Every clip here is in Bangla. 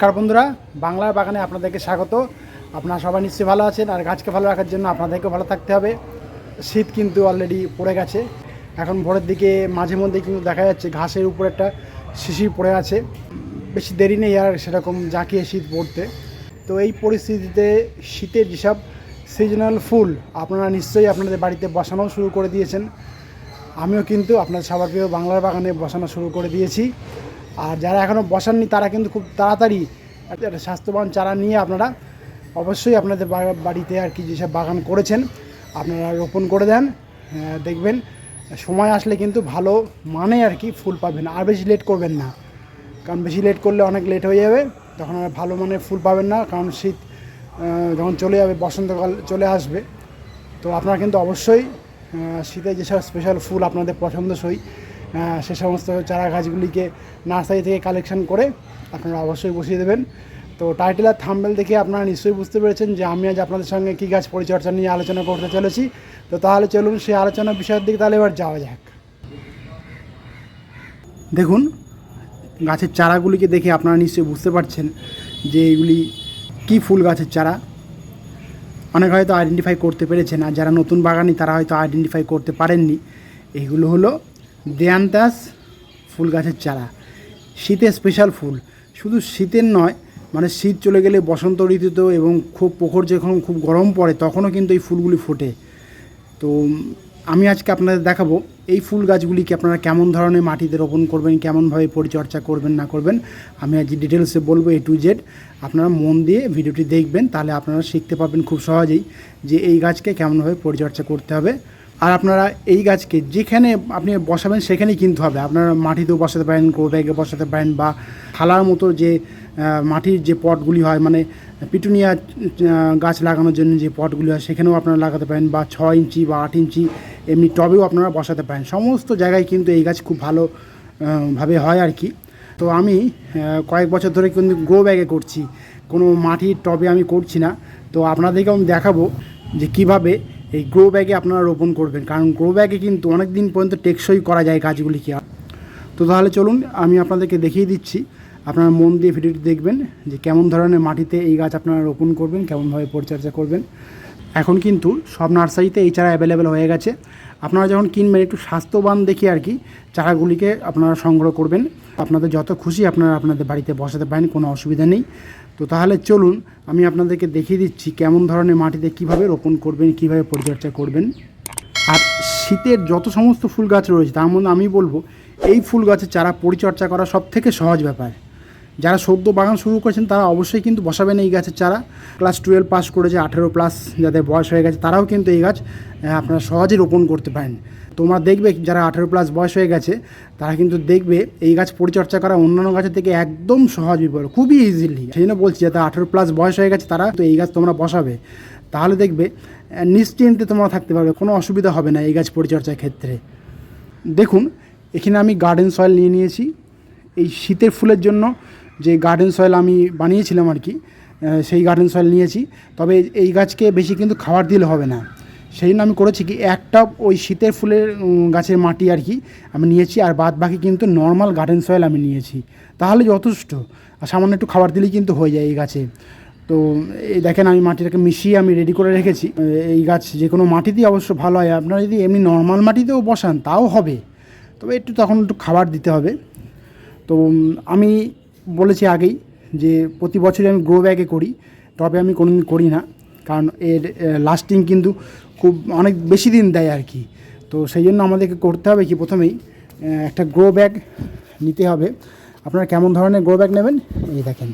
নমস্কার বন্ধুরা বাংলার বাগানে আপনাদেরকে স্বাগত। আপনারা সবাই নিশ্চয়ই ভালো আছেন আর গাছকে ভালো রাখার জন্য আপনাদেরকে ভালো থাকতে হবে। শীত কিন্তু অলরেডি পড়ে গেছে। এখন ভোরের দিকে মাঝে মধ্যে কিন্তু দেখা যাচ্ছে ঘাসের উপর একটা শিশির পড়ে আছে। বেশি দেরি নেই আর সেরকম জাঁকিয়ে শীত পড়তে। তো এই পরিস্থিতিতে শীতের যেসব সিজনাল ফুল, আপনারা নিশ্চয়ই আপনাদের বাড়িতে বসানো শুরু করে দিয়েছেন। আমিও কিন্তু আপনার সবার প্রিয় বাংলার বাগানে বসানো শুরু করে দিয়েছি। আর যারা এখনও বসাননি, তারা কিন্তু খুব তাড়াতাড়ি স্বাস্থ্যবান চারা নিয়ে আপনারা অবশ্যই আপনাদের বাড়িতে আর কি যেসব বাগান করেছেন, আপনারা রোপণ করে দেন। দেখবেন সময় আসলে কিন্তু ভালো মানে আর কি ফুল পাবেন, আর বেশি লেট করবেন না। কারণ বেশি লেট করলে অনেক লেট হয়ে যাবে, তখন আর ভালো মানের ফুল পাবেন না, কারণ শীত যখন চলে যাবে, বসন্তকাল চলে আসবে। তো আপনারা কিন্তু অবশ্যই শীতে যেসব স্পেশাল ফুল আপনাদের পছন্দসই সে সমস্ত চারা গাছগুলিকে নার্সারি থেকে কালেকশন করে আপনারা অবশ্যই বসিয়ে দেবেন। তো টাইটেল আর থাম্বেল দেখে আপনারা নিশ্চয়ই বুঝতে পেরেছেন যে আমি আজ আপনাদের সঙ্গে কী গাছ পরিচর্যা নিয়ে আলোচনা করতে চলেছি। তো তাহলে চলুন সেই আলোচনার বিষয়ের দিকে তাহলে এবার যাওয়া যাক। দেখুন, গাছের চারাগুলিকে দেখে আপনারা নিশ্চয়ই বুঝতে পারছেন যে এগুলি কী ফুল গাছের চারা। অনেক হয়তো আইডেন্টিফাই করতে পেরেছেন, আর যারা নতুন বাগানি তারা হয়তো আইডেন্টিফাই করতে পারেননি। এগুলো হলো দেয়ান্তাস ফুল গাছের চারা। শীতের স্পেশাল ফুল। শুধু শীতের নয় মানে শীত চলে গেলে বসন্ত ঋতুতেও এবং খুব পোখর যখন খুব গরম পড়ে, তখনও কিন্তু এই ফুলগুলি ফোটে। তো, আমি আজকে আপনাদের দেখাবো, এই ফুল গাছগুলিকে আপনারা কেমন ধরনের মাটিতে রোপণ করবেন, কেমনভাবে পরিচর্যা করবেন, না করবেন, আমি আজ ডিটেলসে বলব এ টু জেড আপনারা মন দিয়ে ভিডিওটি দেখবেন, তাহলে আপনারা শিখতে পারবেন খুব সহজেই যে এই গাছকে কেমনভাবে পরিচর্যা করতে হবে। আর আপনারা এই গাছকে যেখানে আপনি বসাবেন সেখানেই কিনতে হবে। আপনারা মাটিতেও বসাতে পারেন গ্রো ব্যাগে বসাতে পারেন বা থালার মতো যে মাটির যে পটগুলি হয় মানে পিটুনিয়া গাছ লাগানোর জন্য যে পটগুলি হয়, সেখানেও আপনারা লাগাতে পারেন বা ছ ইঞ্চি বা আট ইঞ্চি এমনি টবেও আপনারা বসাতে পারেন। সমস্ত জায়গায় কিন্তু এই গাছ খুব ভালো ভাবে হয় আর কি। তো আমি কয়েক বছর ধরে কিন্তু গ্রো ব্যাগে করছি। কোনো মাটির টবে আমি করছি না। তো আপনাদেরকে আমি দেখাবো যে কীভাবে এই গ্রো ব্যাগে আপনারা রোপণ করবেন। কারণ গ্রো ব্যাগে কিন্তু অনেক দিন পর্যন্ত টেকসই করা যায় গাছগুলিকে তো তাহলে চলুন, আমি আপনাদেরকে দেখিয়ে দিচ্ছি। আপনারা মন দিয়ে ভিডিওটি দেখবেন যে কেমন ধরনের মাটিতে এই গাছ আপনারা রোপণ করবেন, কেমনভাবে পরিচর্যা করবেন। এখন কিন্তু সব নার্সারিতে এই চারা অ্যাভেলেবেল হয়ে গেছে। আপনারা যখন কিনবেন, একটু স্বাস্থ্যবান দেখে আর কি চারাগুলিকে আপনারা সংগ্রহ করবেন। আপনাদের যত খুশি আপনারা আপনাদের বাড়িতে বসাতে পারেন, কোনো অসুবিধা নেই। তো তাহলে চলুন, আমি আপনাদেরকে দেখিয়ে দিচ্ছি কেমন ধরনের মাটিতে কীভাবে রোপণ করবেন, কীভাবে পরিচর্যা করবেন। আর শীতের যত সমস্ত ফুল গাছ রয়েছে, তার মধ্যে আমি বলব, এই ফুল গাছের চারা পরিচর্যা করা সব থেকে সহজ ব্যাপার। যারা সদ্য বাগান শুরু করেছেন, তারা অবশ্যই কিন্তু বসাবেন এই গাছের চারা। ক্লাস টুয়েলভ পাস করেছে, আঠেরো প্লাস যাদের বয়স হয়ে গেছে, তারাও কিন্তু এই গাছ আপনারা সহজে রোপণ করতে পারেন। তোমরা দেখবে যারা আঠেরো প্লাস বয়স হয়ে গেছে, তারা কিন্তু দেখবে এই গাছ পরিচর্যা করা অন্যান্য গাছের থেকে একদম সহজ বিপদ খুবই ইজিলি সেই জন্য বলছি যাতে আঠেরো প্লাস বয়স হয়ে গেছে, তারা তো এই গাছ তোমরা বসাবে। তাহলে দেখবে নিশ্চিন্তে তোমরা থাকতে পারবে, কোনো অসুবিধা হবে না এই গাছ পরিচর্যার ক্ষেত্রে। দেখুন, এখানে আমি গার্ডেন সয়েল নিয়ে নিয়েছি। এই শীতের ফুলের জন্য যে গার্ডেন সয়েল আমি বানিয়েছিলাম আর কি সেই গার্ডেন সয়েল নিয়েছি। তবে এই গাছকে বেশি কিন্তু খাবার দিলে হবে না। সেই জন্য আমি করেছি কি, একটা ওই শীতের ফুলের গাছের মাটি আর কি আমি নিয়েছি, আর বাদ বাকি কিন্তু নর্মাল গার্ডেন সয়েল আমি নিয়েছি। তাহলে যথেষ্ট। আর সামান্য একটু খাবার দিলেই কিন্তু হয়ে যায় এই গাছে। তো, এই দেখেন আমি মাটিটাকে মিশিয়ে আমি রেডি করে রেখেছি। এই গাছ যে কোনো মাটিতেই অবশ্য ভালো হয়। আপনারা যদি এমনি নর্মাল মাটিতেও বসান, তাও হবে। তবে একটু তখন একটু খাবার দিতে হবে। তো আমি বলেছি আগেই যে প্রতি বছরই আমি গ্রো ব্যাগে করি, তবে আমি কোনোদিন করি না। কারণ এর লাস্টিং কিন্তু খুব অনেক বেশি দিন দেয় আর কি। তো সেই জন্য আমাদেরকে করতে হবে কি প্রথমেই একটা গ্রো ব্যাগ নিতে হবে। আপনারা কেমন ধরনের গ্রো ব্যাগ নেবেন? এই দেখেন।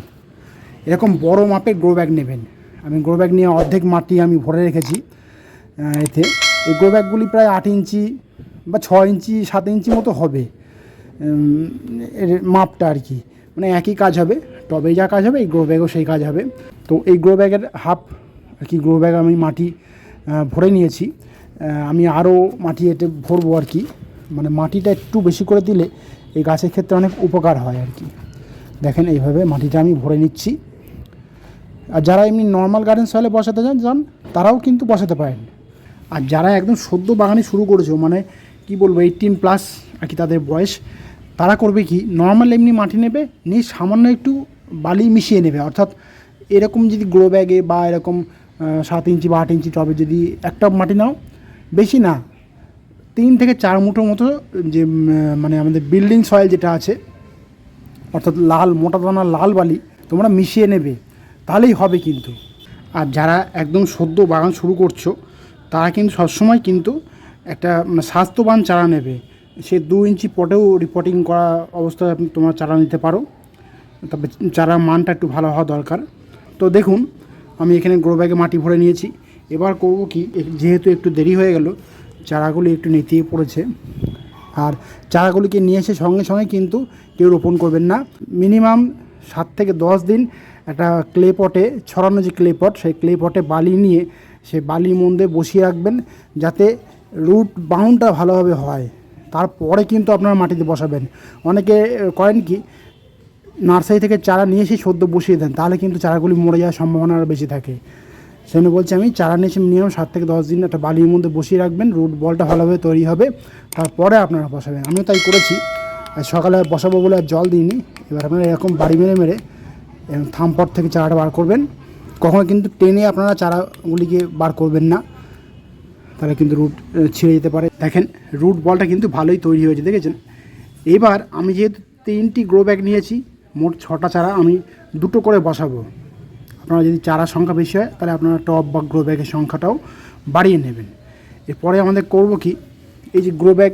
এরকম বড় মাপের গ্রো ব্যাগ নেবেন। আমি গ্রো ব্যাগ নিয়ে অর্ধেক মাটি আমি ভরে রেখেছি এতে। এই গ্রো ব্যাগগুলি প্রায় আট ইঞ্চি বা ছ ইঞ্চি, সাত ইঞ্চি মতো হবে এর মাপটা আর কি। মানে একই কাজ হবে টবে যা কাজ হবে, এই গ্রো ব্যাগও সেই কাজ হবে। তো এই গ্রো ব্যাগের হাফ আর কি গ্রো ব্যাগ আমি মাটি ভরে নিয়েছি। আমি আরও মাটি এতে ভরবো আর কি। মানে মাটিটা একটু বেশি করে দিলে এই গাছের ক্ষেত্রে অনেক উপকার হয় আর কি। দেখেন এইভাবে মাটিটা আমি ভরে নিচ্ছি। আর যারা এমনি নর্মাল গার্ডেন সয়েলে বসাতে চান যান, তারাও কিন্তু বসাতে পারেন। আর যারা একদম সদ্য বাগানে শুরু করেছ মানে কি বলব এইটিন প্লাস আর কি তাদের বয়স তারা করবে কি? নর্মাল এমনি মাটি নেবে, নিয়ে সামান্য একটু বালি মিশিয়ে নেবে। অর্থাৎ এরকম যদি গ্রো ব্যাগে বা এরকম সাত ইঞ্চি বা আট ইঞ্চি টবে যদি একটা মাটি নাও, বেশি না, তিন থেকে চার মুঠো মতো যে মানে আমাদের বিল্ডিং সয়েল যেটা আছে, অর্থাৎ লাল, মোটা দানা, লাল বালি, তোমরা মিশিয়ে নেবে। তাহলেই হবে কিন্তু। আর যারা একদম সদ্য বাগান শুরু করছ, তারা কিন্তু সবসময় কিন্তু একটা মানে স্বাস্থ্যবান চারা নেবে। সে দু ইঞ্চি পটেও রিপোর্টিং করা অবস্থায় আপনি তোমার চারা নিতে পারো। তবে চারার মানটা একটু ভালো হওয়া দরকার। তো দেখুন, আমি এখানে গ্রো ব্যাগে মাটি ভরে নিয়েছি। এবার করব কি যেহেতু একটু দেরি হয়ে গেল, চারাগুলি একটু নেতিয়ে পড়েছে। আর চারাগুলিকে নিয়ে এসে সঙ্গে সঙ্গে কিন্তু কেউ রোপণ করবেন না। মিনিমাম সাত থেকে দশ দিন একটা ক্লে পটে ছড়ানো যে ক্লে পট সেই ক্লে পটে বালি নিয়ে, সে বালির মধ্যে বসিয়ে রাখবেন, যাতে রুট বাউন্ডটা ভালোভাবে হয়। তারপরে কিন্তু আপনারা মাটিতে বসাবেন। অনেকে করেন কি, নার্সারি থেকে চারা নিয়ে এসে সদ্য বসিয়ে দেন, তাহলে কিন্তু চারাগুলি মরে যাওয়ার সম্ভাবনা আরও বেশি থাকে। সেই জন্য বলছি আমি, চারা নিয়ে এসে মিনিমাম সাত থেকে দশ দিন একটা বালির মধ্যে বসিয়ে রাখবেন, রুট বলটা ভালোভাবে তৈরি হবে, তারপরে আপনারা বসাবেন। আমিও তাই করেছি সকালে বসাবো বলে আর জল দিইনি, এবার আপনারা এরকম বাড়ি মেরে মেরে থামপট থেকে চারাটা বার করবেন। কখনো কিন্তু টেনে আপনারা চারাগুলিকে বার করবেন না। তাহলে কিন্তু রুট ছিঁড়ে যেতে পারে। দেখেন রুট বলটা কিন্তু ভালোই তৈরি হয়েছে, দেখেছেন? এবার আমি যেহেতু তিনটি গ্রো ব্যাগ নিয়েছি, মোট ছটা চারা আমি দুটো করে বসাবো। আপনারা যদি চারা সংখ্যা বেশি হয়, তাহলে আপনারা টপ বা গ্রো ব্যাগের সংখ্যাটাও বাড়িয়ে নেবেন। এরপরে আমাদের করব কি? এই যে গ্রো ব্যাগ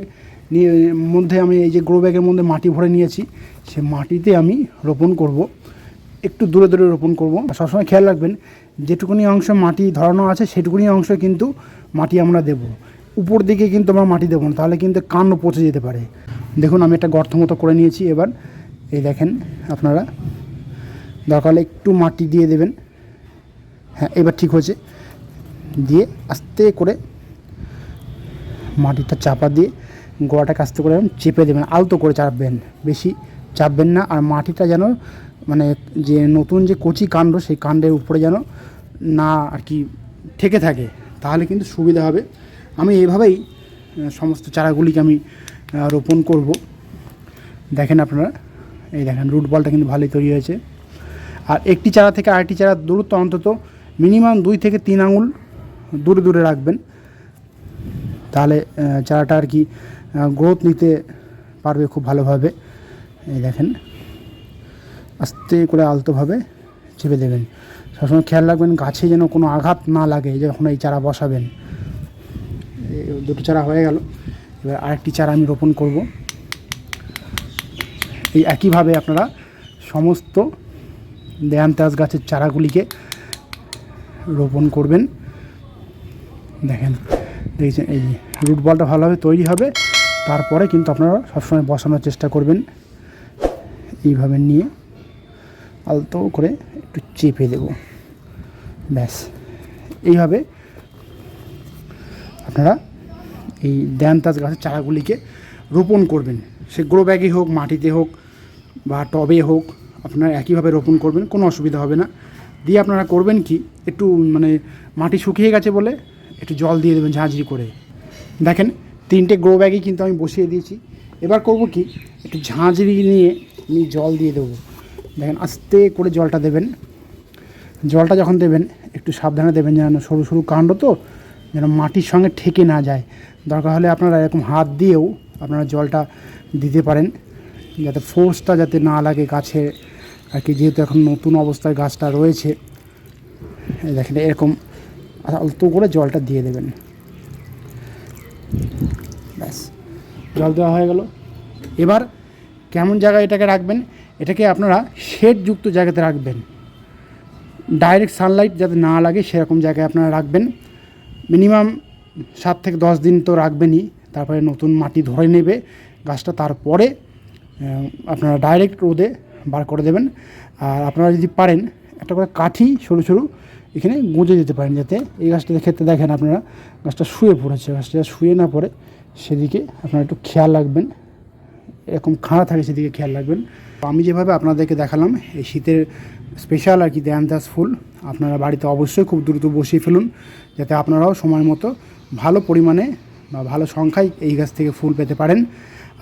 নিয়ে, মধ্যে আমি এই যে গ্রো ব্যাগের মধ্যে মাটি ভরে নিয়েছি, সে মাটিতে আমি রোপণ করব। একটু দূরে দূরে রোপণ করব। সবসময় খেয়াল রাখবেন, যেটুকুনি অংশ মাটি ধরানো আছে, সেটুকুনি অংশ কিন্তু মাটি আমরা দেব। উপর দিকে কিন্তু আমরা মাটি দেবো না, তাহলে কিন্তু কাণ্ড পচে যেতে পারে। দেখুন, আমি একটা গর্ত মতো করে নিয়েছি এবার। এই দেখেন আপনারা, দরকার একটু মাটি দিয়ে দেবেন। হ্যাঁ এবার ঠিক হয়েছে। দিয়ে আস্তে করে মাটিটা চাপা দিয়ে গোড়াটাকে আস্তে করে চেপে দেবেন, আলতো করে চাপবেন। বেশি চাপবেন না, আর মাটিটা যেন মানে যে নতুন যে কচি কাণ্ড, সেই কাণ্ডের উপরে যেন না আর কি ঠেকে থাকে, তাহলে কিন্তু সুবিধা হবে। আমি এইভাবেই সমস্ত চারাগুলিকে আমি রোপণ করব। দেখেন আপনারা, এই দেখেন, রুট বলটা কিন্তু ভালোই তৈরি হয়েছে। আর একটি চারা থেকে আরেকটি চারা দূরত্ব অন্তত মিনিমাম দুই থেকে তিন আঙুল দূরে দূরে রাখবেন। তাহলে চারাটা আর কি গ্রোথ নিতে পারবে খুব ভালোভাবে। এই দেখেন। আস্তে করে আলতোভাবে চেপে দেবেন। সবসময় খেয়াল রাখবেন, গাছে যেন কোনো আঘাত না লাগে যখন এই চারা বসাবেন। দুটো চারা হয়ে গেল। এবার আরেকটি চারা আমি রোপণ করব। এই একইভাবে আপনারা সমস্ত দেয়ান্তাস গাছের চারাগুলিকে রোপণ করবেন। দেখেন, দেখছেন, এই রুট বলটা ভালোভাবে তৈরি হবে। তারপরে কিন্তু আপনারা সবসময় বসানোর চেষ্টা করবেন। এইভাবে নিয়ে আলতো করে একটু চেপে দেব। ব্যাস। এইভাবে আপনারা এই দেয়ান্তাস গাছের চারাগুলিকে রোপণ করবেন। সে গ্রো ব্যাগে হোক, মাটিতে হোক বা টবে হোক, আপনারা একইভাবে রোপণ করবেন, কোনো অসুবিধা হবে না। দিয়ে আপনারা করবেন কি? একটু মানে মাটি শুকিয়ে গেছে বলে একটু জল দিয়ে দেবেন ঝাঁঝরি করে। দেখেন, তিনটে গ্রো ব্যাগই কিন্তু আমি বসিয়ে দিয়েছি। এবার করব কি? একটু ঝাঁঝরি নিয়ে আমি জল দিয়ে দেবো। দেখেন আস্তে করে জলটা দেবেন। জলটা যখন দেবেন, একটু সাবধানে দেবেন যেন সরু সরু কাণ্ড তো, যেন মাটির সঙ্গে ঠেকে না যায়। দরকার হলে আপনারা এরকম হাত দিয়েও আপনারা জলটা দিতে পারেন, যাতে ফোর্সটা যাতে না লাগে গাছে আর কি যেহেতু এখন নতুন অবস্থায় গাছটা রয়েছে দেখেন এরকম আলতো করে জলটা দিয়ে দেবেন। ব্যাস, জল দেওয়া হয়ে গেল। এবার কেমন জায়গায় এটাকে রাখবেন? এটাকে আপনারা শেডযুক্ত জায়গাতে রাখবেন। ডাইরেক্ট সানলাইট যাতে না লাগে, সেরকম জায়গায় আপনারা রাখবেন। মিনিমাম সাত থেকে দশ দিন তো রাখবেনই। তারপরে নতুন মাটি ধরে নেবে, গাছটা তারপরে আপনারা ডাইরেক্ট রোদে বার করে দেবেন। আর আপনারা যদি পারেন, একটা করে কাঠি সরু সরু এখানে গুঁজে দিতে পারেন, যাতে এই গাছটাতে ক্ষেত্রে দেখেন আপনারা গাছটা শুয়ে পড়েছে। গাছটা শুয়ে না পড়ে, সেদিকে আপনারা একটু খেয়াল রাখবেন। এরকম খাঁড়া থাকে সেদিকে খেয়াল রাখবেন। আমি যেভাবে আপনাদেরকে দেখালাম, এই শীতের স্পেশাল আর কি দেয়ান্তাস ফুল, আপনারা বাড়িতে অবশ্যই খুব দ্রুত বসিয়ে ফেলুন, যাতে আপনারাও সময় মতো ভালো পরিমাণে বা ভালো সংখ্যায় এই গাছ থেকে ফুল পেতে পারেন।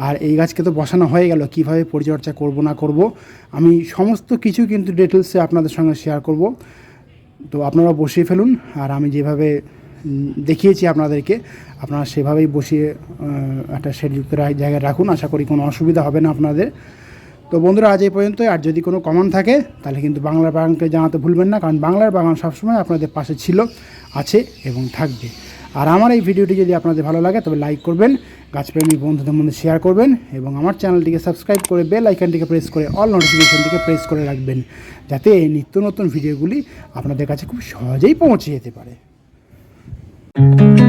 আর এই গাছকে তো বসানো হয়ে গেল, কীভাবে পরিচর্যা করব না করব, আমি সমস্ত কিছু কিন্তু ডিটেলসে আপনাদের সঙ্গে শেয়ার করব। তো আপনারা বসিয়ে ফেলুন, আর আমি যেভাবে দেখিয়েছি আপনাদেরকে। আপনারা সেভাবেই বসিয়ে একটা শেডযুক্ত জায়গায় রাখুন। আশা করি কোনো অসুবিধা হবে না আপনাদের। তো বন্ধুরা, আজ এই পর্যন্তই। আর যদি কোনো কমন থাকে, তাহলে কিন্তু বাংলার বাগানকে জানাতে ভুলবেন না। কারণ বাংলার বাগান সবসময় আপনাদের পাশে ছিল, আছে এবং থাকবে। আর আমার এই ভিডিওটি যদি আপনাদের ভালো লাগে, তবে লাইক করবেন, গাছপ্রেমী বন্ধুদের মধ্যে শেয়ার করবেন এবং আমার চ্যানেলটিকে সাবস্ক্রাইব করে বেল আইকনটিকে প্রেস করে অল নোটিফিকেশনটিকে প্রেস করে রাখবেন। যাতে এই নিত্য নতুন ভিডিওগুলি আপনাদের কাছে খুব সহজেই পৌঁছে যেতে পারে। thank you.